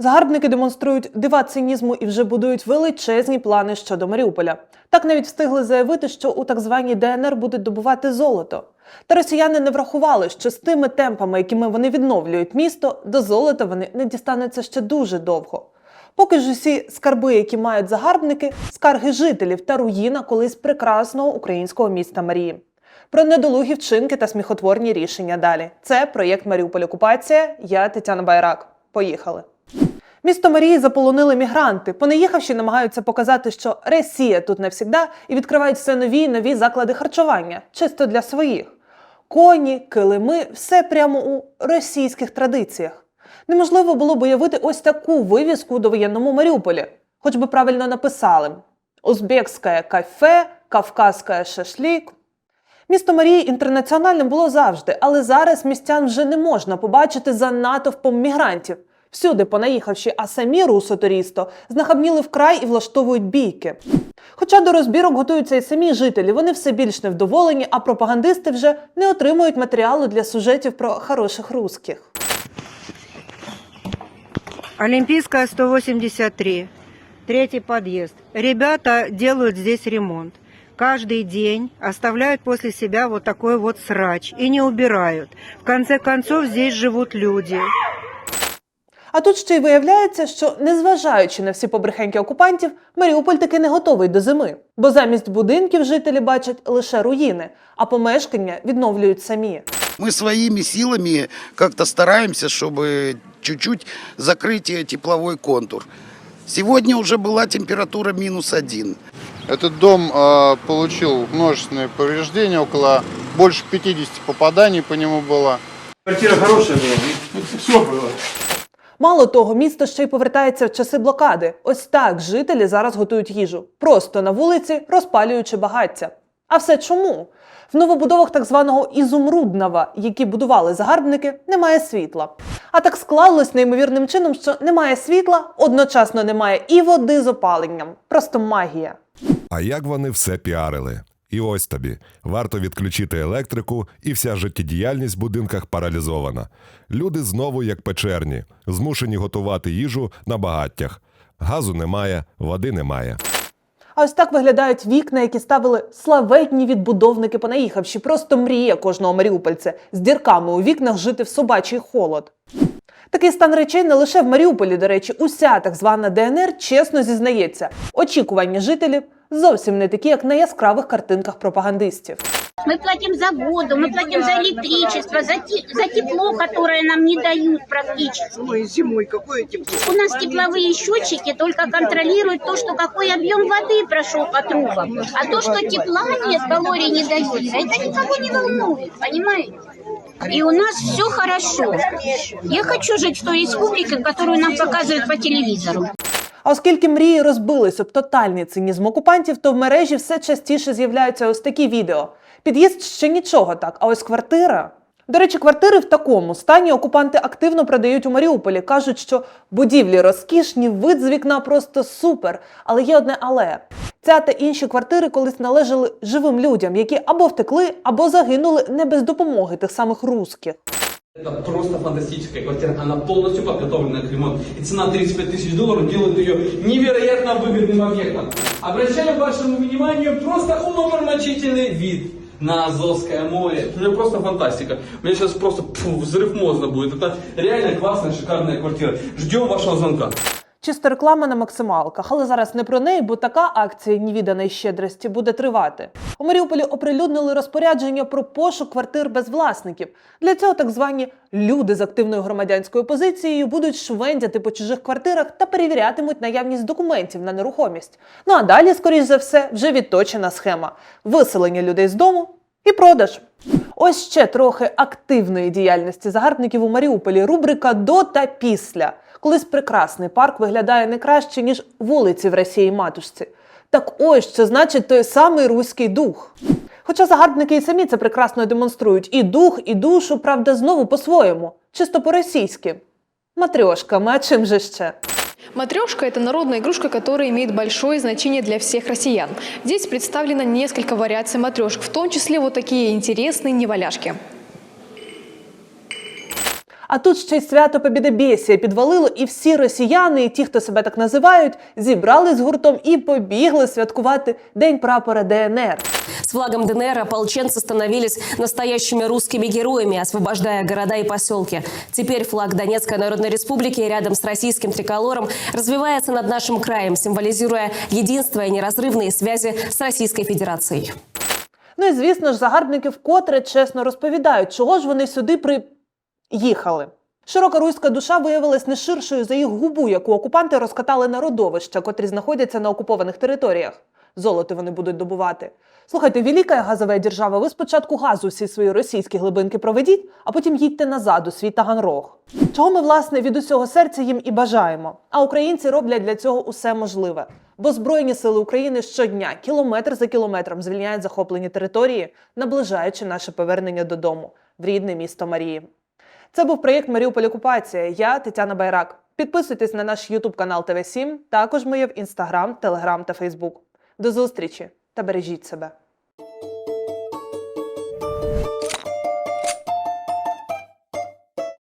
Загарбники демонструють дива цинізму і вже будують величезні плани щодо Маріуполя. Так навіть встигли заявити, що у так званій ДНР будуть добувати золото. Та росіяни не врахували, що з тими темпами, якими вони відновлюють місто, до золота вони не дістануться ще дуже довго. Поки ж усі скарби, які мають загарбники, скарги жителів та руїна колись прекрасного українського міста Марії. Про недолугі вчинки та сміхотворні рішення далі. Це проєкт Маріуполь Окупація. Я Тетяна Байрак. Поїхали. Місто Марії заполонили мігранти. Понаїхавши, намагаються показати, що Росія тут навсігда і відкривають все нові й нові заклади харчування, чисто для своїх. Коні, килими, все прямо у російських традиціях. Неможливо було б уявити ось таку вивіску у довоєнному Маріуполі, хоч би правильно написали: Узбекське кафе, Кавказське шашлік. Місто Марії інтернаціональним було завжди, але зараз містян вже не можна побачити за натовпом мігрантів. Всюди понаїхавши, а самі русо-турісто знахабніли вкрай і влаштовують бійки. Хоча до розбірок готуються і самі жителі, вони все більш невдоволені, а пропагандисти вже не отримують матеріалу для сюжетів про хороших русських. Олимпийская 183, третий подъезд. Ребята делают здесь ремонт. Каждый день оставляют после себя вот такой вот срач и не убирают. В конце концов, здесь живут люди. А тут ще й виявляється, що незважаючи на всі побрехеньки окупантів, Маріуполь таки не готовий до зими, бо замість будинків жителі бачать лише руїни, а помешкання відновлюють самі. Мы своими силами как-то стараемся, чтобы чуть-чуть закрыть э, тепловой контур. Сегодня уже была температура минус один. Этот дом э, получил множественные повреждения, около больше 50 попаданий по нему было. Квартира хорошая была, тут все было. Мало того, місто ще й повертається в часи блокади. Ось так жителі зараз готують їжу, просто на вулиці, розпалюючи багаття. А все чому? В новобудовах так званого Ізумруднава, які будували загарбники, немає світла. А так склалось неймовірним чином, що немає світла, одночасно немає і води з опаленням. Просто магія. А як вони все піарили? І ось тобі варто відключити електрику, і вся життєдіяльність в будинках паралізована. Люди знову як печерні, змушені готувати їжу на багаттях. Газу немає, води немає. А ось так виглядають вікна, які ставили славетні відбудовники понаїхавші. Просто мрія кожного маріупольця з дірками у вікнах жити в собачий холод. Такий стан речей не лише в Маріуполі, до речі, уся так звана ДНР чесно зізнається. Очікування жителів зовсім не такі, як на яскравих картинках пропагандистів. Мы платим за воду, мы платим за электричество, за, те- за тепло, которое нам не дают практически. Ой, зимой какое тепло. У нас тепловые счетчики только контролируют то, что какой объем воды прошел по трубам. А то, что тепла нет, калорий не дается, это никого не волнует, понимаете? И у нас все хорошо. Я хочу жить в той республике, которую нам показывают по телевизору. А оскільки мрії розбились об тотальний цинізм окупантів, то в мережі все частіше з'являються ось такі відео. Під'їзд ще нічого так, а ось квартира. До речі, квартири в такому стані окупанти активно продають у Маріуполі. кажуть, що будівлі розкішні, вид з вікна просто супер. Але є одне але. Ця та інші квартири колись належали живим людям, які або втекли, або загинули не без допомоги тих самих русських. Это просто фантастическая квартира, она полностью подготовлена к ремонту. И цена 35 тысяч долларов делает ее невероятно выгодным объектом. Обращаю вашему вниманию просто умопромочительный вид на Азовское море. Ну просто фантастика. У меня сейчас просто пфу, взрыв мозга будет. Это реально классная, шикарная квартира. Ждем вашего звонка. Чисто реклама на максималках, але зараз не про неї, бо така акція невіданої щедрості буде тривати. У Маріуполі оприлюднили розпорядження про пошук квартир без власників. Для цього так звані люди з активною громадянською позицією будуть швендяти по чужих квартирах та перевірятимуть наявність документів на нерухомість. Ну а далі, скоріш за все, вже відточена схема: виселення людей з дому і продаж. Ось ще трохи активної діяльності загарбників у Маріуполі. Рубрика до та після. Колись прекрасний парк виглядає не краще, ніж вулиці в Росії матушці. Так ось що значить той самий руський дух. Хоча загарбники і самі це прекрасно демонструють і дух, і душу, правда, знову по-своєму, чисто по-російськи. Матрьошками, а чим же ще? Матрешка – это народная игрушка, которая имеет большое значение для всех россиян. Здесь представлено несколько вариаций матрешек, в том числе вот такие интересные неваляшки. А тут ще й свято Побєдобєсія підвалило, і всі росіяни, і ті, хто себе так називають, зібрались гуртом і побігли святкувати День прапора ДНР. С флагом ДНР ополченцы становились настоящими русскими героями, освобождая города и поселки. Теперь флаг Донецкой Народной Республики рядом с российским триколором развивается над нашим краем, символизируя единство и неразрывные связи с Российской Федерацией. Ну і звісно ж, загарбники вкотре чесно розповідають, чого ж вони сюди приїхали. Широка руська душа виявилась не ширшою за їх губу, яку окупанти розкатали на родовища, котрі знаходяться на окупованих територіях. Золото вони будуть добувати. Слухайте, велика газова держава, ви спочатку газу всі свої російські глибинки проведіть, а потім їдьте назад у свій Таганрог. Чого ми, власне, від усього серця їм і бажаємо. А українці роблять для цього усе можливе. Бо Збройні сили України щодня, кілометр за кілометром, звільняють захоплені території, наближаючи наше повернення додому в рідне місто Марії. Це був проєкт Маріуполь Окупація. Я Тетяна Байрак. Підписуйтесь на наш Ютуб канал ТВ 7 Також ми є в Інстаграм, Телеграм та Фейсбук. До зустрічі та бережіть себе.